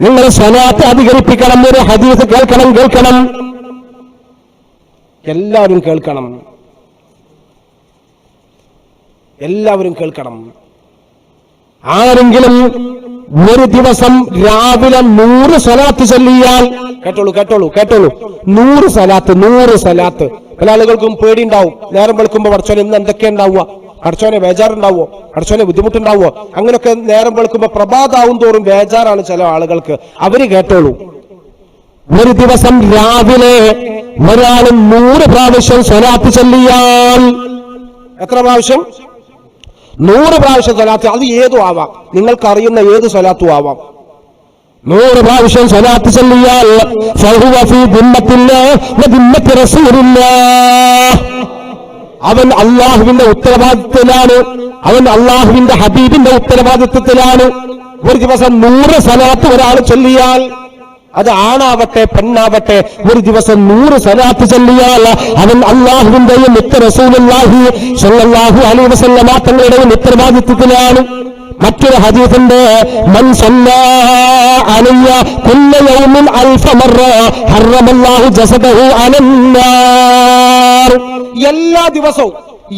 നിങ്ങൾ സ്വലാത്ത് അധികരിപ്പിക്കണം ഒരു ഹദീസ് കേൾക്കണം കേൾക്കണം. എല്ലാവരും കേൾക്കണം. എല്ലാവരും കേൾക്കണം. ആരെങ്കിലും ഒരു ദിവസം രാവിലെ നൂറ് സലാത്ത് ചൊല്ലിയാൽ കേട്ടോളൂ കേട്ടോളൂ കേട്ടോളൂ. നൂറ് സലാത്ത് നൂറ് സലാത്ത് പല ആളുകൾക്കും പേടിയുണ്ടാവും. നേരം വെളുക്കുമ്പോൾ പഠിച്ചോനെ ഇന്ന് എന്തൊക്കെ ഉണ്ടാവുക? പഠിച്ചോനെ ബേജാറുണ്ടാവോ? അടച്ചോനെ ബുദ്ധിമുട്ടുണ്ടാവോ? അങ്ങനെയൊക്കെ നേരം വെളുക്കുമ്പോൾ പ്രഭാതാവും തോറും ബേജാറാണ് ചില ആളുകൾക്ക്. അവർ കേട്ടോളൂ. ഒരു ദിവസം രാവിലെ ഒരാൾ നൂറ് പ്രാവശ്യം സ്വലാത്ത് ചൊല്ലിയാൽ എത്ര പ്രാവശ്യം? നൂറ് പ്രാവശ്യം സ്വലാത്ത് അത് ഏതും ആവാം. നിങ്ങൾക്ക് അറിയുന്ന ഏത് സ്വലാത്തും ആവാം. നൂറ് പ്രാവശ്യം സ്വലാത്ത് ചൊല്ലിയാൽ അവൻ അള്ളാഹുവിന്റെ ഉത്തരവാദിത്വത്തിലാണ്. അവൻ അള്ളാഹുവിന്റെ ഹബീബിന്റെ ഉത്തരവാദിത്വത്തിലാണ്. ഒരു ദിവസം നൂറ് സലാത്ത് ഒരാൾ ചൊല്ലിയാൽ അത് ആണാവട്ടെ പെണ്ണാവട്ടെ ഒരു ദിവസം നൂറ് സലാത്ത് ചൊല്ലിയാൽ അവൻ അള്ളാഹുവിന്റെയും നിത്യ റസൂലുള്ളാഹി സ്വല്ലല്ലാഹു അലൈഹി വസല്ലമ തങ്ങളുടെയും ഉത്തരവാദിത്വത്തിലാണ്. മറ്റൊരു ഹദീഫിന്റെ മൻ അലയ്യ കുല്ല യൗമിൻ അൽഫ മർറ ഹറമല്ലാഹു ജസദഹു അലന്നാർ എല്ലാ ദിവസവും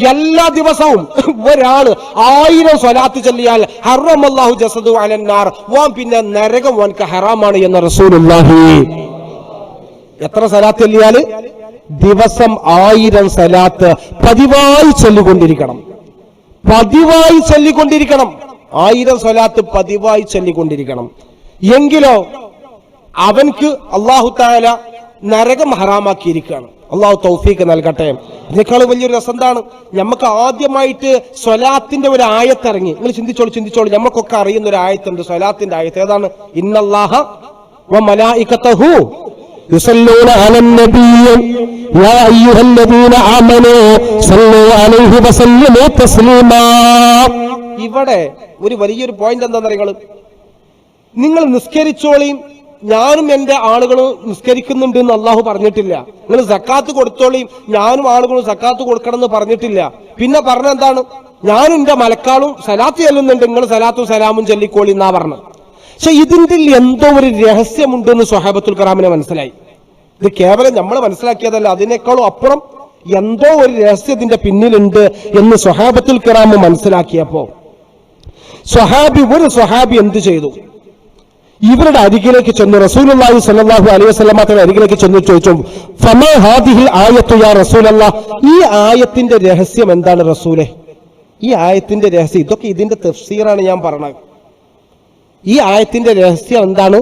എല്ലാ ദിവസവും ഒരാൾ ആയിരം സ്വലാത്ത് ചൊല്ലിയാൽ ഹറമല്ലാഹു ജസദു അലന്നാർ വാൻ പിന്നെ നരകം വാൻക്ക് ഹറാമാണ് എന്ന റസൂലുള്ളാഹി. എത്ര സലാത്ത് ചൊല്ലിയാൽ? ദിവസം ആയിരം സലാത്ത് പതിവായി ചൊല്ലിക്കൊണ്ടിരിക്കണം. പതിവായി ചൊല്ലിക്കൊണ്ടിരിക്കണം. ആയിരം സ്വലാത്ത് പതിവായി ചൊല്ലിക്കൊണ്ടിരിക്കണം. എങ്കിലോ അവൻക്ക് അള്ളാഹു താല നരകം ഹറാമാക്കിയിരിക്കുകയാണ് അള്ളാഹു തൗഫീക്ക് നൽകട്ടെ ഇതിനേക്കാൾ വലിയൊരു രസം എന്താണ് നമുക്ക് ആദ്യമായിട്ട് സ്വലാത്തിന്റെ ഒരു ആയത്തിറങ്ങി നിങ്ങൾ ചിന്തിച്ചോളൂ ചിന്തിച്ചോളൂ നമുക്കൊക്കെ അറിയുന്ന ഒരു ആയത്തുണ്ട് സ്വലാത്തിന്റെ ആയത്ത് ഏതാണ് ഇന്നല്ലാഹ വ മലായികത്തഹു يصلون على النبي يا أيها الذين آمنوا صلوا عليه وسلموا تسليما ഇവിടെ ഒരു വലിയൊരു പോയിന്റ് എന്താണെന്ന് നിങ്ങൾ നിങ്ങൾ നിസ്കരിച്ചോളിയും ഞാനും എന്റെ ആളുകളും നിസ്കരിക്കുന്നുണ്ട് എന്ന് അള്ളാഹു പറഞ്ഞിട്ടില്ല. നിങ്ങൾ സക്കാത്ത് കൊടുത്തോളിയും ഞാനും ആളുകളും സക്കാത്ത് കൊടുക്കണം എന്ന് പറഞ്ഞിട്ടില്ല. പിന്നെ പറഞ്ഞ എന്താണ്? ഞാനും എന്റെ മലക്കാളും സലാത്ത് ചെല്ലുന്നുണ്ട് നിങ്ങൾ സലാത്തും സലാമും ചൊല്ലിക്കോളി എന്നാ പറഞ്ഞത്. പക്ഷെ ഇതിന്റെ എന്തോ ഒരു രഹസ്യമുണ്ട് എന്ന് സ്വഹാബത്തുൽ കറാമിനെ മനസ്സിലായി. ഇത് കേവലം നമ്മൾ മനസ്സിലാക്കിയതല്ല അതിനേക്കാളും അപ്പുറം എന്തോ ഒരു രഹസ്യത്തിന്റെ പിന്നിലുണ്ട് എന്ന് സ്വഹാബത്തുൽ കറാമ് മനസ്സിലാക്കിയപ്പോ സ്വഹാബി ഒരു സ്വഹാബി എന്ത് ചെയ്തു? ഇവരുടെ അരികിലേക്ക് ചെന്നു. റസൂലുള്ളാഹി സ്വല്ലല്ലാഹു അലൈഹി തങ്ങളുടെ അരികിലേക്ക് ചെന്ന് ചോദിച്ചു ഫമേ ഹാദിഹിൽ ആയത്തു യാ റസൂലല്ലാ? ഈ ആയത്തിന്റെ രഹസ്യം എന്താണ് റസൂലെ? ഈ ആയത്തിന്റെ രഹസ്യം ഇതൊക്കെ ഇതിന്റെ തഫ്സീറാണ് ഞാൻ പറഞ്ഞത്. ഈ ആയത്തിന്റെ രഹസ്യം എന്താണ്?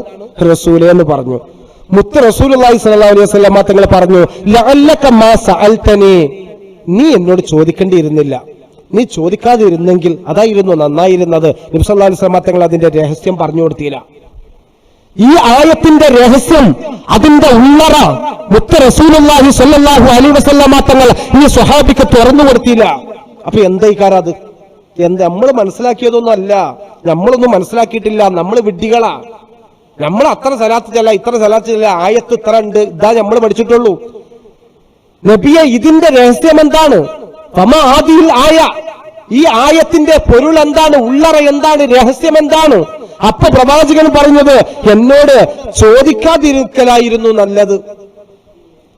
റസൂലെ എന്ന് പറഞ്ഞു. മുത്ത് റസൂലുള്ളാഹി സല്ലാ അലൈഹി വസല്ലമ തങ്ങൾ പറഞ്ഞു നീ എന്നോട് ചോദിക്കേണ്ടിയിരുന്നില്ല. നീ ചോദിക്കാതിരുന്നെങ്കിൽ അതായിരുന്നു നന്നായിരുന്നത്. നബി സല്ലല്ലാഹു അലൈഹി വസല്ലമ തങ്ങൾ അതിന്റെ രഹസ്യം പറഞ്ഞു കൊടുത്തില്ല. ഈ ആയത്തിന്റെ രഹസ്യം അതിന്റെ ഉള്ളറ മുത്ത റസൂലുള്ളാഹി സ്വല്ലല്ലാഹു അലൈഹി വസല്ലമ തങ്ങൾ ഈ സ്വഹാബിക്ക് തുറന്നു കൊടുത്തില്ല. അപ്പൊ എന്തായിക്കാരത് എന്ത് നമ്മൾ മനസ്സിലാക്കിയതൊന്നും അല്ല. നമ്മളൊന്നും മനസ്സിലാക്കിയിട്ടില്ല. നമ്മൾ വിഡ്ഢികളാ. നമ്മൾ അത്ര സലാത്ത് ഇത്ര സലാത്ത് ആയത്ത് ഇത്ര ഉണ്ട്. ഇതാ നമ്മൾ പഠിച്ചിട്ടുള്ളൂ. നബിയെ ഇതിന്റെ രഹസ്യം എന്താണ്? ഫമ ആദിയിൽ ആയ. ഈ ആയത്തിന്റെ പൊരുൾ എന്താണ്? ഉള്ളറ എന്താണ്? രഹസ്യം എന്താണ്? അപ്പൊ പ്രവാചകൻ പറഞ്ഞത് എന്നോട് ചോദിക്കാതിരിക്കലായിരുന്നു നല്ലത്.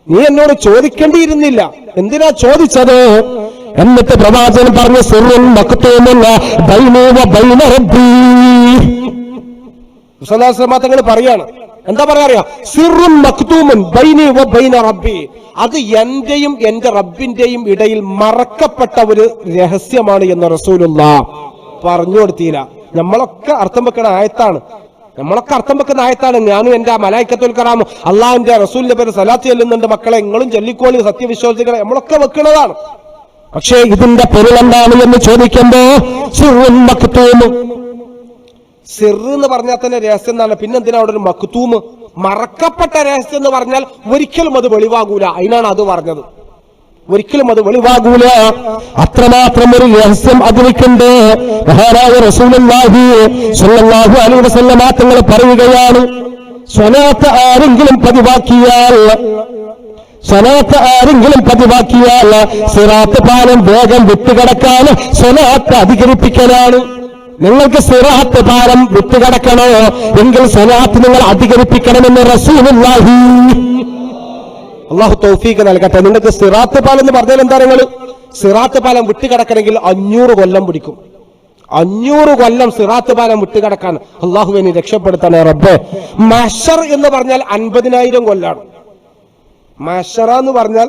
നീ എന്നോട് ചോദിക്കേണ്ടിയിരുന്നില്ല. എന്തിനാ ചോദിച്ചത്? എന്നിട്ട് പ്രവാചകൻ പറഞ്ഞ സുറുൻ തങ്ങൾ പറയാണ് എന്താ പറയാ സിറുൻ മക്തൂമൻ വ ബൈന റബ്ബി. അത് എന്റെയും എന്റെ റബ്ബിന്റെയും ഇടയിൽ മറക്കപ്പെട്ട ഒരു രഹസ്യമാണ് എന്ന് റസൂലുള്ള പറഞ്ഞു കൊടുത്തില്ല നമ്മളൊക്കെ അർത്ഥം വെക്കുന്ന ആയത്താണ്. നമ്മളൊക്കെ അർത്ഥം വെക്കുന്ന ആയത്താണ്. ഞാനും എന്റെ മലായിക്കത്തുൽ കറാമു അള്ളാഹിന്റെ റസൂലിന്റെ പേര് സലാത്ത് ചെല്ലുന്നുണ്ട്. മക്കളെ നിങ്ങളും ചൊല്ലിക്കോളി സത്യവിശ്വാസികളെ. നമ്മളൊക്കെ വെക്കുന്നതാണ്. പക്ഷേ ഇതിന്റെ പൊരുൾ എന്താണ് എന്ന് ചോദിക്കുമ്പോ സിറ് എന്ന് പറഞ്ഞാൽ തന്നെ രഹസ്യം എന്നാണ്. പിന്നെന്തിനാ അവിടെ ഒരു മക്തൂമ്? മറക്കപ്പെട്ട രഹസ്യം എന്ന് പറഞ്ഞാൽ ഒരിക്കലും അത് വെളിവാകൂല. അതിനാണ് അത് പറഞ്ഞത്. ഒരിക്കലും അത് വെളിവാകൂല. അത്രമാത്രം ഒരു രഹസ്യം അതിലേക്കുണ്ട് മഹാനായ റസൂലുള്ളാഹി സ്വല്ലല്ലാഹു അലൈഹി വസല്ലമ തങ്ങൾ പറയുകയാണ് സ്വനാത്ത ആരെങ്കിലും പതിവാക്കിയാൽ സ്വനാത്ത ആരെങ്കിലും പതിവാക്കിയാൽ സിറാത്ത് പാലം വേഗം വിട്ടുകിടക്കാൻ സ്വനാത്ത് അധികരിപ്പിക്കലാണ്. നിങ്ങൾക്ക് സിറാത്ത് പാലം വിട്ടുകിടക്കണോ? എങ്കിൽ സ്വനാത്ത് നിങ്ങൾ അധികരിപ്പിക്കണമെന്ന് റസൂലുള്ളാഹി അള്ളാഹു തൗഫീഖ് നൽകട്ടെ. നിങ്ങൾക്ക് സിറാത്ത് പാലം എന്ന് പറഞ്ഞാൽ എന്താ നിങ്ങൾ സിറാത്ത് പാലം വിട്ടുകിടക്കണമെങ്കിൽ അഞ്ഞൂറ് കൊല്ലം പിടിക്കും. അഞ്ഞൂറ് കൊല്ലം സിറാത്ത് പാലം വിട്ടുകിടക്കാൻ അള്ളാഹുവിനെ രക്ഷപ്പെടുത്തണേ റബ്ബ്. മഷർ എന്ന് പറഞ്ഞാൽ അൻപതിനായിരം കൊല്ലാണ്. മഷറ എന്ന് പറഞ്ഞാൽ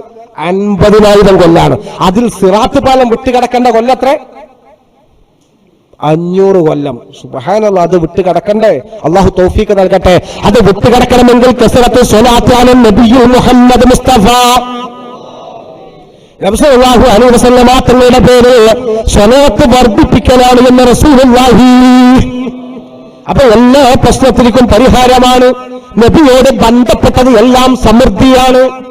അൻപതിനായിരം കൊല്ലാണ്. അതിൽ സിറാത്ത് പാലം വിട്ടുകിടക്കേണ്ട കൊല്ലത്രേ അഞ്ഞൂറ് കൊല്ലം. സുബഹാനല്ല അത് വിട്ട് കിടക്കണ്ടേ അള്ളാഹു തോഫീക്ക് നൽകട്ടെ. അത് വിട്ട് കിടക്കണമെങ്കിൽ കസറത്ത് സ്വലാത്താനും നബിയു മുഹമ്മദ് മുസ്തഫ. നബ്സല്ലാഹു അലൈഹി വസല്ലമ തങ്ങളുടെ പേര് സ്വലാത്ത് വർദ്ധിപ്പിക്കലാണ് എന്ന് റസൂലുള്ളാഹി. അപ്പൊ എല്ലാ പ്രശ്നത്തിലേക്കും പരിഹാരമാണ്. നബിയോട് ബന്ധപ്പെട്ടത് എല്ലാം സമൃദ്ധിയാണ്.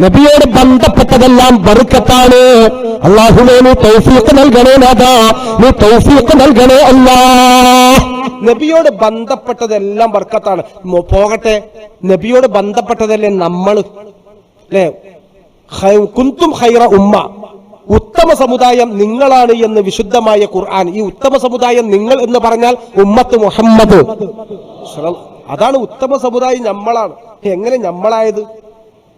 നബിയോട് ബന്ധപ്പെട്ടതെല്ലാം ബറുക്കത്താണ് അള്ളാഹുവേ നീ തൗഫീഖ് നൽകണേ നാഥാ. നീ തൗഫീഖ് നൽകണേ അല്ലാ. നബിയോട് ബന്ധപ്പെട്ടതെല്ലാം ബർക്കത്താണ്. പോകട്ടെ. നബിയോട് ബന്ധപ്പെട്ടതല്ലേ നമ്മൾ അല്ലേ കുന്തും ഹൈറ ഉമ്മ. ഉത്തമ സമുദായം നിങ്ങളാണ് എന്ന് വിശുദ്ധമായ ഖുർആൻ. ഈ ഉത്തമ സമുദായം നിങ്ങൾ എന്ന് പറഞ്ഞാൽ ഉമ്മത്ത് മുഹമ്മദ്. അതാണ് ഉത്തമ സമുദായം നമ്മളാണ്. എങ്ങനെ നമ്മളായത്?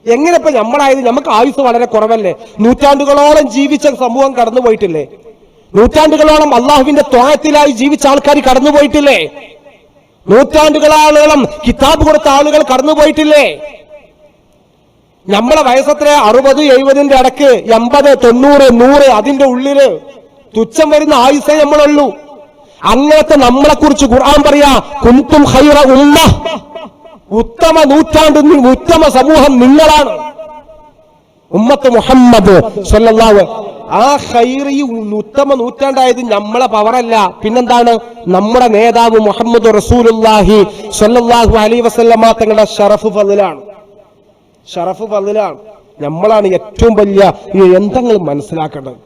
എങ്ങനെ ഇപ്പൊ നമ്മളായത് നമുക്ക് ആയുസ് വളരെ കുറവല്ലേ? നൂറ്റാണ്ടുകളോളം ജീവിച്ച സമൂഹം കടന്നുപോയിട്ടില്ലേ നൂറ്റാണ്ടുകളോളം അള്ളാഹുവിന്റെ ത്വായത്തിലായി ജീവിച്ച ആൾക്കാർ കടന്നുപോയിട്ടില്ലേ നൂറ്റാണ്ടുകളോളം കിതാബ് കൊടുത്ത ആളുകൾ കടന്നുപോയിട്ടില്ലേ നമ്മളെ വയസ്സത്ര? അറുപത് എഴുപതിന്റെ ഇടയ്ക്ക് എൺപത് തൊണ്ണൂറ് നൂറ് അതിന്റെ ഉള്ളിൽ തുച്ഛം വരുന്ന ആയുസേ നമ്മളുള്ളൂ. അങ്ങനത്തെ നമ്മളെ കുറിച്ച് ഖുർആൻ പറയാ കുന്തും ഹൈറ ഉമ്മ. ഉത്തമ നൂറ്റാണ്ട് ഉത്തമ സമൂഹം നിങ്ങളാണ്. ഉമ്മത്ത് മുഹമ്മദ് സല്ലല്ലാഹു ആ ഹൈറി ഉത്തമ നൂറ്റാണ്ടായത് നമ്മളെ പവറല്ല പിന്നെന്താണ്? നമ്മുടെ നേതാവ് മുഹമ്മദ് റസൂലുള്ളാഹി സൊല്ലാഹു അലി വസല്ലമ്മ തങ്ങളുടെ ഷറഫ് ഫതിലാണ്. ഷറഫ് ഫതിലാണ്. നമ്മളാണ് ഏറ്റവും വലിയ ഈ എന്തെങ്കിലും മനസ്സിലാക്കേണ്ടത്.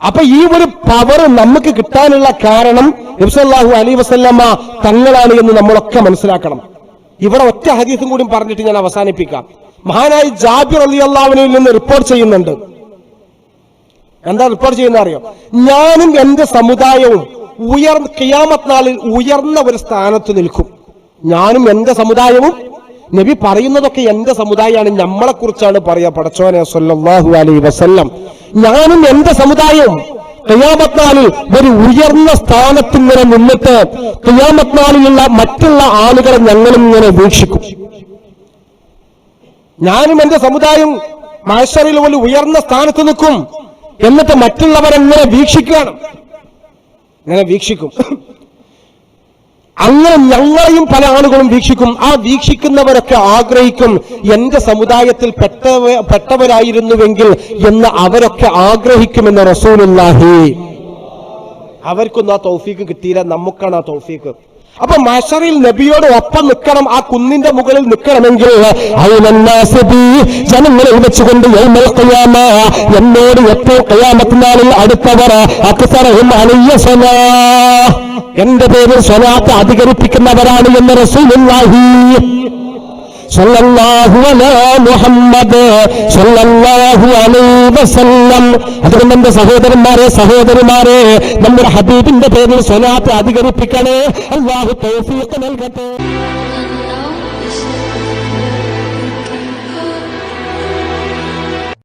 അപ്പൊ ഈ ഒരു പവർ നമുക്ക് കിട്ടാനുള്ള കാരണം നബ്സല്ലാഹു അലി വസല്ലമ്മ തങ്ങളാണ് എന്ന് നമ്മളൊക്കെ മനസ്സിലാക്കണം. ഇവിടെ ഒറ്റ ഹദീസും കൂടി പറഞ്ഞിട്ട് ഞാൻ അവസാനിപ്പിക്കാം. മഹാനായി ജാബിർ അലി അള്ളാഹുവിനിൽ നിന്ന് റിപ്പോർട്ട് ചെയ്യുന്നുണ്ട്. എന്താ റിപ്പോർട്ട് ചെയ്യുന്ന അറിയോ? ഞാനും എന്റെ സമുദായവും ഉയർ കിയാമത് നാളിൽ ഉയർന്ന ഒരു സ്ഥാനത്ത് നിൽക്കും. ഞാനും എന്റെ സമുദായവും നബി പറയുന്നതൊക്കെ എന്റെ സമുദായമാണ് നമ്മളെ കുറിച്ചാണ് പറയാ. പടച്ചോനെ സല്ലല്ലാഹു അലൈഹി വസല്ലം. ഞാനും എന്റെ സമുദായവും ഖിയാമത്ത് നാളിൽ ഒരു ഉയർന്ന സ്ഥാനത്ത് ഇങ്ങനെ നിന്നിട്ട് ഖിയാമത്ത് നാളിലുള്ള മറ്റുള്ള ആളുകളെ ഞങ്ങളും ഇങ്ങനെ വീക്ഷിക്കും. ഞാനും എന്റെ സമുദായം മാഷറിൽ ഒരു ഉയർന്ന സ്ഥാനത്ത് നിൽക്കും. എന്നിട്ട് മറ്റുള്ളവരെങ്ങനെ വീക്ഷിക്കുകയാണ്. ഇങ്ങനെ വീക്ഷിക്കും. അങ്ങനെ ഞങ്ങളെയും പല ആളുകളും വീക്ഷിക്കും. ആ വീക്ഷിക്കുന്നവരൊക്കെ ആഗ്രഹിക്കും എന്റെ സമുദായത്തിൽ പെട്ടവ പെട്ടവരായിരുന്നുവെങ്കിൽ എന്ന് അവരൊക്കെ ആഗ്രഹിക്കുമെന്ന് റസൂലുള്ളാഹി. അവർക്കൊന്നും ആ തൗഫീക്ക് കിട്ടിയില്ല നമുക്കാണ് ആ തൗഫീക്ക്. അപ്പൊ മഷറിൽ നബിയോട് ഒപ്പം നിൽക്കണം ആ കുന്നിന്റെ മുകളിൽ നിൽക്കണമെങ്കിൽ ജനങ്ങളെ വെച്ചുകൊണ്ട് എന്നോട് എപ്പോൾ കയാമത്തിനാളിൽ നാളിൽ അടുത്തവർ അക്സറയും സ്വലാ. എന്റെ പേരിൽ സ്വലാത്ത് അധികരിപ്പിക്കുന്നവരാണ് എന്ന് റസൂലുള്ളാഹി. അതുകൊണ്ട് എന്റെ സഹോദരന്മാരെ സഹോദരിമാരെ നമ്മുടെ ഹബീബിന്റെ പേരിൽ സ്വലാത്ത് അധികരിപ്പിക്കണേ. അള്ളാഹു തൗഫീഖ് നൽകട്ടെ.